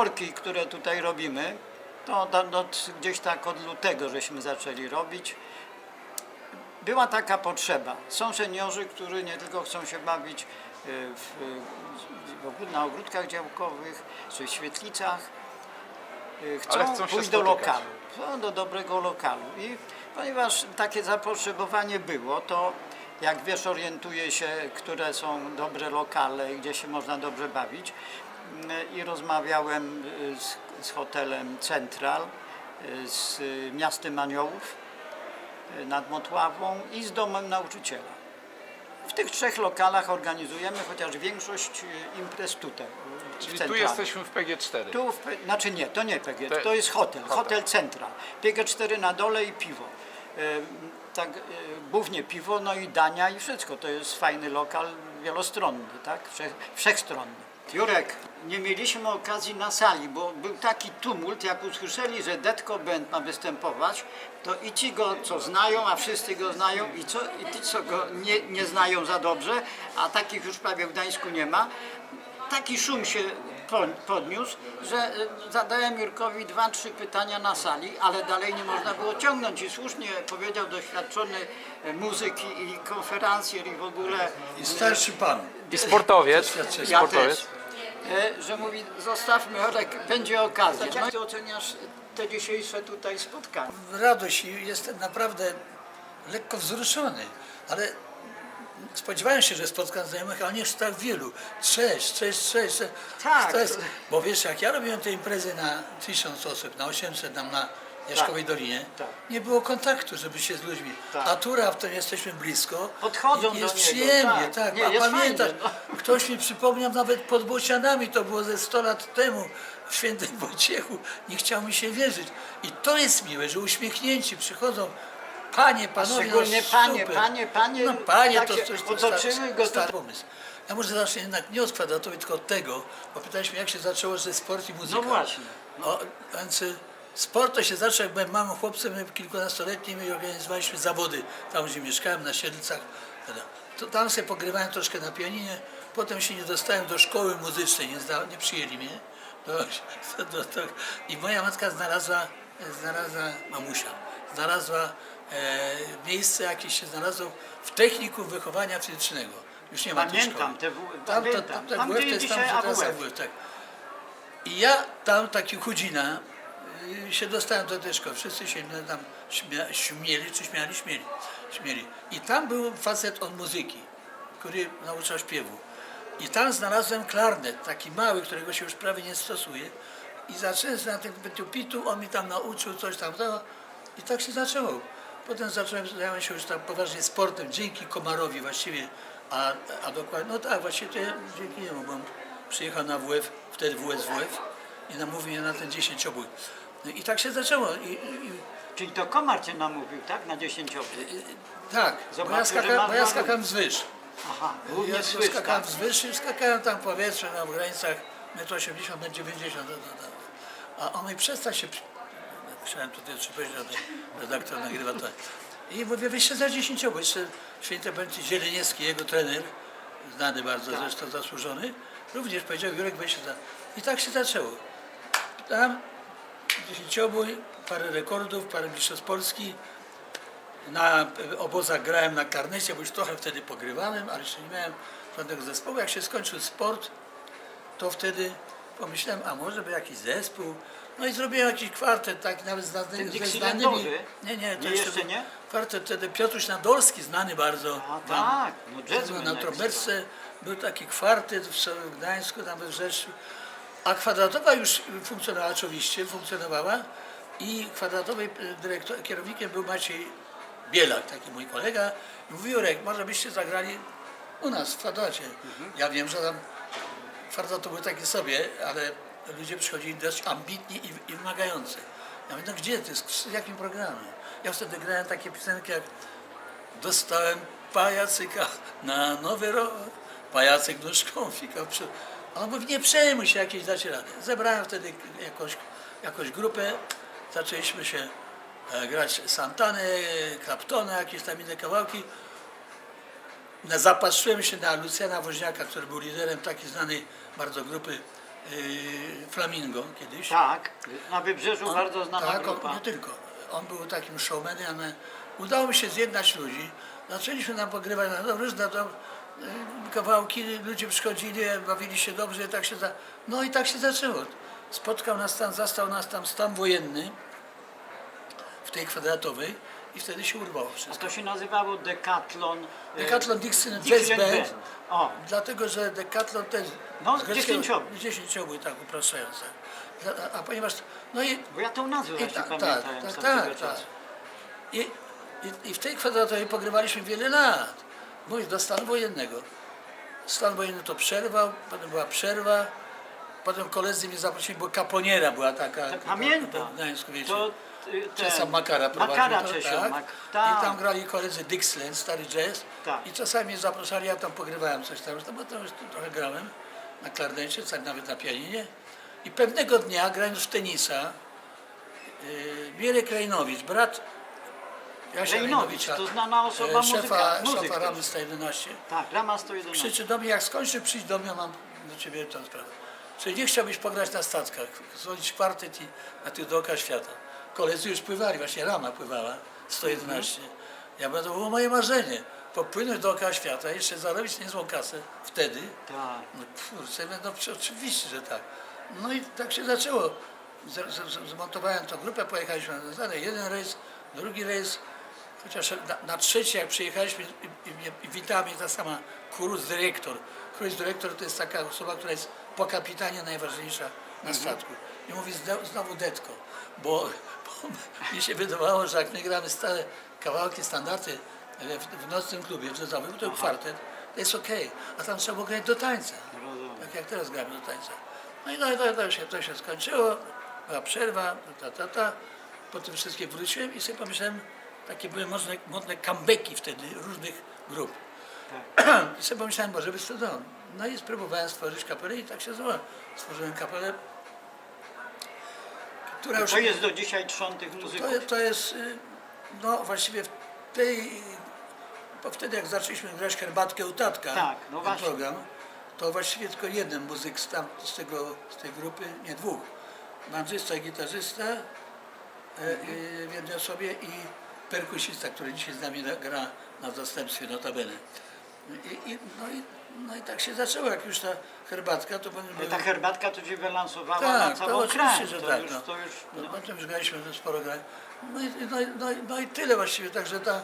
wieczorki, które tutaj robimy, to do, do, gdzieś tak od lutego żeśmy zaczęli robić. Była taka potrzeba. Są seniorzy, którzy nie tylko chcą się bawić y, w, w, na ogródkach działkowych czy świetlicach, y, chcą, chcą pójść do lokalu, chcą do dobrego lokalu. I ponieważ takie zapotrzebowanie było, to jak wiesz, orientuję się, które są dobre lokale, gdzie się można dobrze bawić. I rozmawiałem y, z, z hotelem Central, y, z miastem Aniołów y, nad Motławą i z domem nauczyciela. W tych trzech lokalach organizujemy chociaż większość imprez tutaj. Czyli tu jesteśmy w PG4. Tu, w, znaczy nie, to nie PG, To- jest hotel, hotel. hotel Central. PG4 na dole i piwo. Tak, głównie piwo, no i dania i wszystko. To jest fajny lokal, wielostronny, tak? Wszech, wszechstronny. Jurek, nie mieliśmy okazji na sali, bo był taki tumult, jak usłyszeli, że Detko Band ma występować, to i ci go, co znają, a wszyscy go znają, i, co, i ci, co go nie, nie znają za dobrze, a takich już prawie w Gdańsku nie ma, taki szum się po- podniósł, że e, zadałem Jurkowi dwa, trzy pytania na sali, ale dalej nie można było ciągnąć i słusznie powiedział doświadczony e, muzyk i, konferencjer i w ogóle I starszy pan. I sportowiec. Ja sportowiec. też, że mówi zostawmy Jurek, będzie okazja. No jak ty oceniasz te dzisiejsze tutaj spotkanie? Radość i jestem naprawdę lekko wzruszony, ale spodziewałem się, że spotkam znajomych, ale nie aż tak wielu. Cześć, cześć, cześć. cześć. Tak. Bo wiesz, jak ja robiłem te imprezy na 1000 osób, na 800 tam na Jaśkowej Dolinie, tak. nie było kontaktu, żeby się z ludźmi. Tak. A tu raptem jesteśmy blisko. Podchodzą i do jest niego, przyjemnie, tak. tak. Nie, A pamiętasz, fajnie, no. ktoś mi przypomniał nawet pod Bocianami, to było ze 100 lat temu, w Świętym Wojciechu. Nie chciał mi się wierzyć. I to jest miłe, że uśmiechnięci przychodzą. Panie, panowie, Szczególnie no panie, super. panie, panie, No panie, tak to coś to otoczyły go stary pomysł. Ja może zacznę jednak nie od kwadratowej, tylko od tego, bo pytaliśmy jak się zaczęło, że sport i muzyka. No właśnie. O, więc sport to się zaczął, jak byłem małym chłopcem kilkunastoletnim i organizowaliśmy zawody tam, gdzie mieszkałem, na Siedlcach. To tam sobie pogrywałem troszkę na pianinie, potem się nie dostałem do szkoły muzycznej, nie, zda, nie przyjęli mnie. Do, do, do, I moja matka znalazła, znalazła mamusia, znalazła e, miejsce jakieś się znalazło w technikum wychowania fizycznego. Już nie ma tej Pamiętam, szkoły. te Tam, to, pamiętam. tam, to Tam, WF gdzie to jest tam, dzisiaj gdzie teraz AWF. AWF, tak. I ja tam taki chudzina y, się dostałem do tej szkoły. Wszyscy się tam śmia, śmieli, czy śmiali, śmieli, śmieli. I tam był facet od muzyki, który nauczał śpiewu. I tam znalazłem klarnet, taki mały, którego się już prawie nie stosuje. I zacząłem na tym pitu, on mi tam nauczył coś tam, to, i tak się zaczęło. Potem zacząłem zająć się już tam poważnie sportem, dzięki Komarowi właściwie, a, a dokładnie, no tak, właściwie to ja dzięki niemu, bo on przyjechał na WF, wtedy WSWF i namówił mnie na ten dziesięciobój. No i tak się zaczęło. I, i, Czyli to komar cię namówił, tak? Na dziesięciobój. tak, bo Zobaczył, ja, że skaka, ma bo ja znowu- skakałem wzwyż. Aha, Ja głównie słysz, skakałem tak? wzwyż i skakałem tam powietrze na w granicach 1,80 m, 1,90 m. A on mi przestań się... przy- Chciałem tutaj powiedzieć, ale redaktor nagrywa to. I mówię, wyjście za 10 bo jeszcze święty będzie Zieleniecki, jego trener, znany bardzo, zresztą zasłużony, również powiedział, Jurek weź się za... I tak się zaczęło. Tam dziesięciobój, parę rekordów, parę mistrzostw Polski. Na e, obozach grałem na karnecie, bo już trochę wtedy pogrywałem, ale jeszcze nie miałem żadnego zespołu. Jak się skończył sport, to wtedy pomyślałem, a może by jakiś zespół. No i zrobiłem jakiś kwartet, tak nawet z, znany, Ten ze Dixielandowy? znanymi. Nie, nie, to Nie, jeszcze, jeszcze nie? Kwartet wtedy Piotruś Nadolski, znany bardzo. A tam. tak, no jazzman Na trąbeczce był taki kwartet w w Gdańsku, tam we Wrzeszczu. A kwadratowa już funkcjonowała oczywiście, funkcjonowała i kwadratowej dyrektor, kierownikiem był Maciej Bielak, taki mój kolega. Mówił, Jurek, może byście zagrali u nas w kwadracie. Ja wiem, że tam kwadrat to był taki sobie, ale ludzie przychodzili dość ambitni i, i wymagający. Ja mówię, no gdzie ty, w jakim programie? Ja wtedy grałem takie piosenki jak Dostałem pajacyka na nowy rok. Pajacyk nóżką fikał przy... On mówi, nie przejmuj się, jakieś dacie radę. Zebrałem wtedy jakąś, jakąś grupę, zaczęliśmy się e, grać Santanę, Claptona, jakieś tam inne kawałki. Zapatrzyłem się na Lucjana Woźniaka, który był liderem takiej znanej bardzo grupy yy, Flamingo kiedyś. Tak, na wybrzeżu bardzo znana tak, grupa. On, nie tylko. On był takim showmanem. ale Udało mi się zjednać ludzi. Zaczęliśmy nam pogrywać na różne to, y, kawałki, ludzie przychodzili, bawili się dobrze, tak się za... no i tak się zaczęło. Spotkał nas tam, zastał nas tam stan wojenny w tej kwadratowej i wtedy się urwało A wszystko. to się nazywało Decathlon. e, Decathlon Dixon Jazz Band. O, Dlatego, że Decathlon jest No, dziesięciobój. dziesięciobój, tak upraszczając. A, a ponieważ, no i bo ja tą nazwę właśnie tak, pamiętałem tak, tak, tak, tak. czasu. I, i, I w tej kwadratowej pogrywaliśmy wiele lat. Mówię, do stanu wojennego. Stan wojenny to przerwał, potem była przerwa, potem koledzy mnie zaprosili, bo kaponiera była taka. Tak, pamiętam. W Gdańsku, wiecie. To y, Makara prowadził Makara to, Czesio, tak? Mak- I tak. tam grali koledzy Dixieland, stary jazz. Tak. I czasami mnie zapraszali, ja tam pogrywałem coś tam, no bo tam już trochę grałem na klarnecie, tak nawet na pianinie. I pewnego dnia grając w tenisa, yy, Mirek Rejnowicz, brat Jasia Rejnowicz, to znana osoba, e, muzyka, szefa, muzyk szefa. Ramy 111, Tak, Rama 111. krzyczy do mnie, jak skończy przyjść do mnie, mam do ciebie tę sprawę. Czy nie chciałbyś pograć na statkach, zrobić kwartet i na tych dookoła świata? Koledzy już pływali, właśnie Rama pływała, 111. Ja mówię, to było moje marzenie, popłynąć dookoła świata, jeszcze zarobić niezłą kasę wtedy. Tak. No kurczę, no oczywiście, że tak. No i tak się zaczęło. Z- z- z- Zmontowałem tą grupę, pojechaliśmy na jeden rejs, drugi rejs, chociaż na, na trzeci jak przyjechaliśmy i, i, witała mnie ta sama kurus dyrektor. Kurus dyrektor to jest taka osoba, która jest po kapitanie najważniejsza na statku. I mówi znowu detko, bo, bo mi się wydawało, że jak my gramy stare kawałki, standardy w, w nocnym klubie jazzowym, to kwartet, to jest okej, a tam trzeba było grać do tańca. Tak jak teraz gramy do tańca. No i no, to, to, się, to się skończyło, była przerwa, ta, ta, ta. Po tym wszystkim wróciłem i sobie pomyślałem, takie były modne, modne comebacki wtedy różnych grup. I sobie pomyślałem, może by to dał. No i spróbowałem stworzyć kapelę i tak się zło. Stworzyłem kapelę, która już... To jest do dzisiaj trzon tych muzyków. To, to jest, y, no właściwie w tej, bo wtedy jak zaczęliśmy grać herbatkę u tatka, Tak, no ten program, to właściwie tylko jeden muzyk z, tam, z, tego, z tej grupy, nie dwóch, bandysta i gitarzysta e, y, w jednej osobie i perkusista, który dzisiaj z nami na- gra na zastępstwie notabene. I, i, no, i, no i tak się zaczęło, jak już ta herbatka, to potem były- Ta herbatka to cię wylansowała tak, na to całą oczywiście, kraj. że to tak. już, no. to już, no. Potem już graliśmy to sporo grań. No i, no, i- no, i- no i tyle właściwie, także ta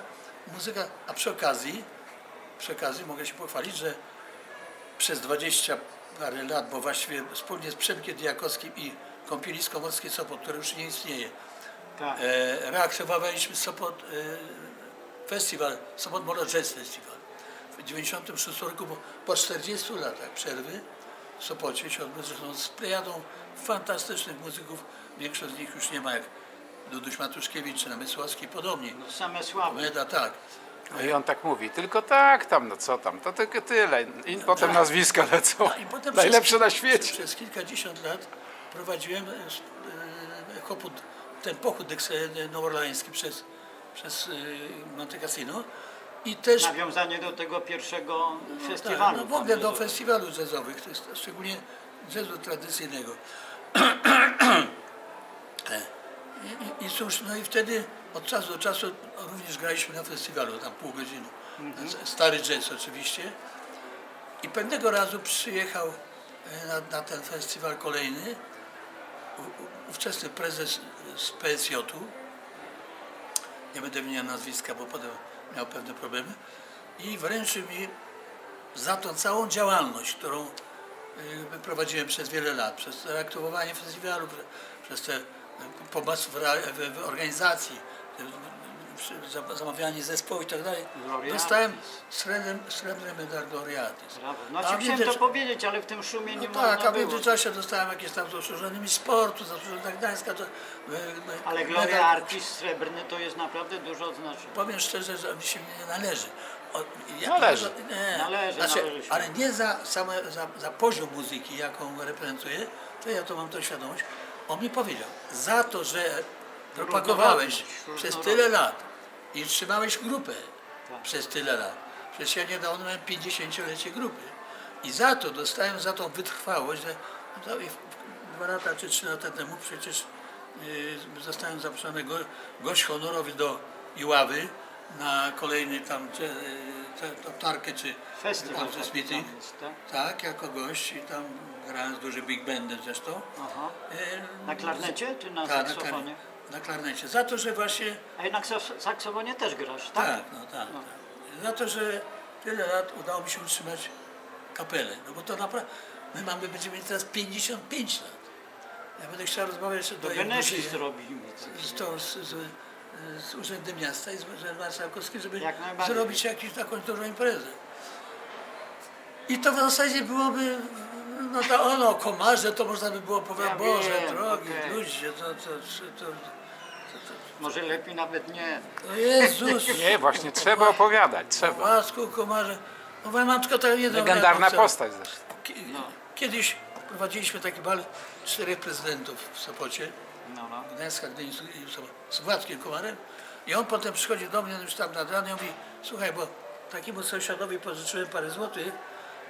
muzyka, a przy okazji, przy okazji mogę się pochwalić, że przez 20 parę lat, bo właściwie wspólnie z Przemkiem Diakowskim i Kąpielisko Morskie Sopot, które już nie istnieje, tak. e, reaktywowaliśmy Sopot, e, festiwal, Sopot Molo Jazz Festival. W 96 roku, bo po 40 latach przerwy w Sopocie się odbył zresztą z plejadą fantastycznych muzyków. Większość z nich już nie ma, jak Duduś Matuszkiewicz czy Namysłowski i podobni. No, same słabe. Meda tak. No i on tak mówi, tylko tak tam, no co tam, to tylko tyle. I potem nazwiska lecą. I potem Najlepsze przez, na świecie. Przez kilkadziesiąt lat prowadziłem e, s- e, ten pochód eks- noworlański przez, przez e, Monte Cassino i też Nawiązanie do tego pierwszego tak, festiwalu. no w ogóle do festiwalu jazzowych, to jest szczególnie jazzu tradycyjnego. I, i, cóż, no i wtedy od czasu do czasu również graliśmy na festiwalu, tam pół godziny. Stary jazz oczywiście. I pewnego razu przyjechał e, na, na ten festiwal kolejny u- u- ówczesny prezes z PSJ-u, nie będę wymieniał nazwiska, bo potem miał pewne problemy, i wręczył mi za tą całą działalność, którą y, prowadziłem przez wiele lat, przez reaktywowanie festiwalu, prze- przez te y, pomoc w, organizacji, zamawianie zespołu i tak dalej. Dostałem srebrny, srebrny medal Laureatis. Brawo. No A chciałem to powiedzieć, ale w tym szumie nie no można tak, a w międzyczasie dostałem jakieś tam zasłużony mi sportu, zasłużony tak Gdańska. To, y, y, Ale medal- Gloria Artis srebrny to jest naprawdę dużo znaczenia. Powiem szczerze, że mi się nie należy. O, ja, Należy. Nie, Należy, znaczy, należy się. Ale nie za, same, za, za poziom muzyki, jaką reprezentuję, to ja to mam tą świadomość. On mi powiedział, za to, że propagowałeś przez tyle lat i trzymałeś grupę Tak. przez tyle lat. Przecież ja niedawno miałem 50-lecie grupy. I za to dostałem za tą wytrwałość, że No Dwa lata czy trzy lata temu przecież y, zostałem zaproszony go, gość honorowy do Iławy na kolejny tam czy, y, tą tarkę czy Festiwal. tam, meeting. jest, tak? Tak, jako gość i tam grałem z dużym big bandem zresztą. Aha. Y, Na klarnecie czy na tak, na, saksofonie? klar- na klarnecie. Za to, że właśnie A jednak saks- saksofonie też grasz, tak? Tak, no tak, tak. Za to, że tyle lat udało mi się utrzymać kapelę. No bo to naprawdę, my mamy, będziemy mieli teraz 55 lat. Ja będę chciał rozmawiać jeszcze do To Genesis dożyję, robimy. z, tą- z, z, z Urzędem Miasta i z Urzędem Marszałkowskim, żeby Jak zrobić jakąś taką dużą imprezę. I to w zasadzie byłoby, no to ono, komarze to można by było powiedzieć, Ja Boże wiem, drogi, okej. ludzie, to, to, to, to, Może lepiej nawet nie. to Jezus. Nie, właśnie trzeba opowiadać, trzeba. Łasku, komarze. No bo ja mam tylko tak jedno. Legendarna postać zresztą. Ki- Kiedyś prowadziliśmy taki bal czterech prezydentów w Sopocie, No, no. Gdańska, Gdyńska i z Władkiem Komarem. I on potem przychodzi do mnie już tam nad ranem i mówi, słuchaj, bo takiemu sąsiadowi pożyczyłem parę złotych,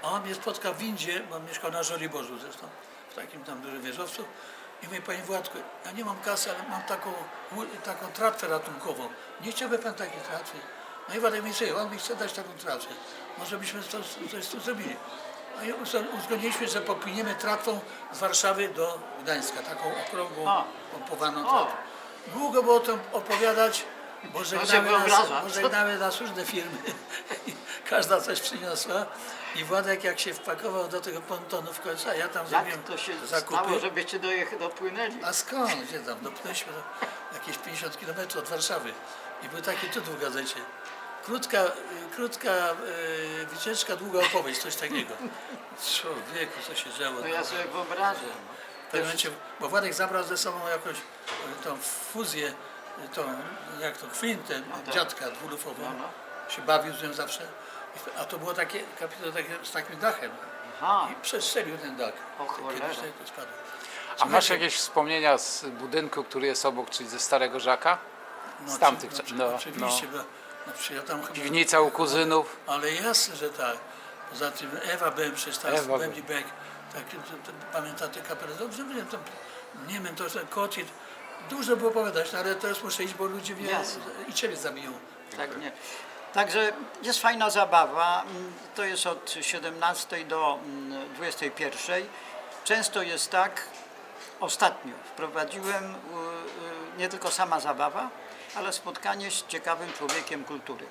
a on mnie spotkał w windzie, bo mieszkał na Żoliborzu zresztą, w takim tam dużym wieżowcu. I mówi, panie Władku, ja nie mam kasy, ale mam taką, taką tratwę ratunkową. Nie chciałby pan takiej tratwy? No i Władek mi mówi, on mi chce dać taką tratwę. Może byśmy to, coś z tym zrobili. No i uzgodniliśmy, że popłyniemy tratwą z Warszawy do Gdańska, taką okrągłą, A. pompowaną O. tratwę. Długo było o tym opowiadać, bo żegnamy, wyobraża. nas, bo żegnamy nas różne firmy. Każda coś przyniosła. I Władek jak się wpakował do tego pontonu w końcu, a ja tam zrobiłem to się zakupy. stało, żebyście dojech- dopłynęli? A skąd? Gdzie tam? Dopnęliśmy do jakieś 50 km od Warszawy. I był taki tytuł w gazecie. Krótka, krótka y, wycieczka, długa opowieść, coś takiego. Człowieku, co się działo. No ja sobie wyobrażam. W pewnym momencie, bo Władek zabrał ze sobą jakąś y, tą fuzję, y, tą, jak to, kwintę tak. dziadka dwulufową. No, no. Się bawił z nią zawsze. A to było takie kapitał takie, z takim dachem. Aha, I przestrzelił ten dach. O cholera. Kiedyś tak spadł. A masz jakieś wspomnienia z budynku, który jest obok, czyli ze Starego Żaka? No, z tamtych czasów, no, no, Oczywiście, bo no, przecież ja tam chyba... Piwnica u kuzynów. Ale jasne, że tak. Poza tym Ewa byłem przecież tam, Ewa Bębli Beck, tak, to, pamiętacie kapelę? Dobrze wiem, to, nie wiem, to Kocit, dużo było opowiadać, no, ale teraz muszę iść, bo ludzie mnie i Ciebie zabiją. tak nie. Także jest fajna zabawa. Mm, To jest od 17 do mm, 21. Często jest tak, ostatnio wprowadziłem y, y, nie tylko sama zabawa, ale spotkanie z ciekawym człowiekiem kultury.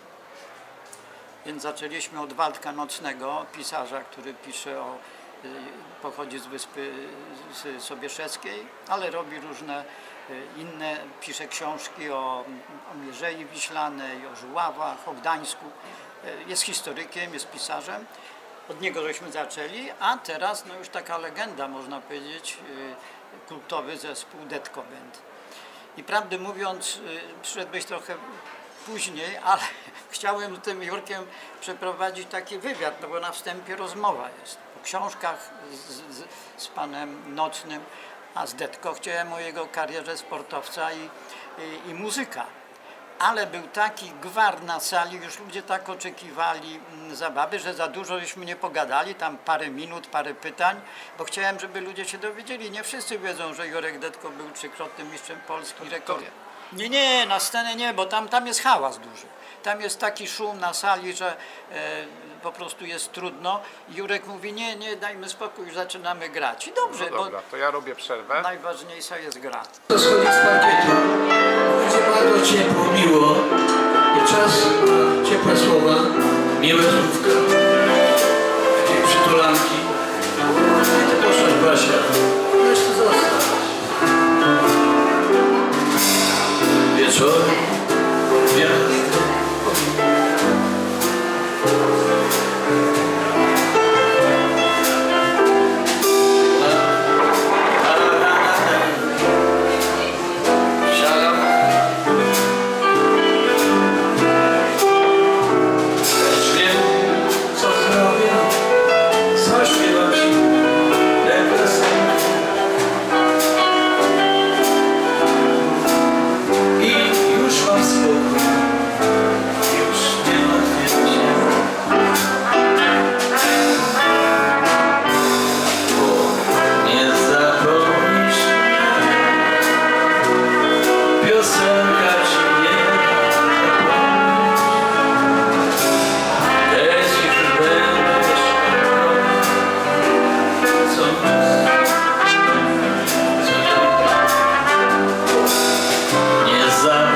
Więc zaczęliśmy od Waldka Nocnego, pisarza, który pisze o, y, pochodzi z wyspy Sobieszewskiej, ale robi różne inne, pisze książki o, o Mierzei Wiślanej, o Żuławach, o Gdańsku. Y, Jest historykiem, jest pisarzem. Od niego żeśmy zaczęli, a teraz no już taka legenda, można powiedzieć, y, kultowy zespół Detko Band. I prawdę mówiąc, y, przyszedłeś trochę później, ale chciałem z tym Jurkiem przeprowadzić taki wywiad, no bo na wstępie rozmowa jest. O książkach z, z, z panem Nocnym, a z Detko chciałem o jego karierze sportowca i, i, i muzyka. Ale był taki gwar na sali, już ludzie tak oczekiwali mm, zabawy, że za dużo żeśmy nie pogadali, tam parę minut, parę pytań, bo chciałem, żeby ludzie się dowiedzieli. Nie wszyscy wiedzą, że Jurek Detko był trzykrotnym mistrzem Polski, rekord. Nie, nie, na scenę nie, bo tam, tam jest hałas duży. Tam jest taki szum na sali, że e, po prostu jest trudno. Jurek mówi, nie, nie, dajmy spokój, już zaczynamy grać. I dobrze, No dobra, to ja robię przerwę. bo najważniejsza jest gra. To schodzi z parkietu. Będzie bardzo ciepło, miło. I czas na ciepłe słowa, miłe słówka. Takie przytulanki. I ty poszłaś, Basia. Jeszcze zostać. Wieczorem, desire.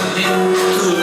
into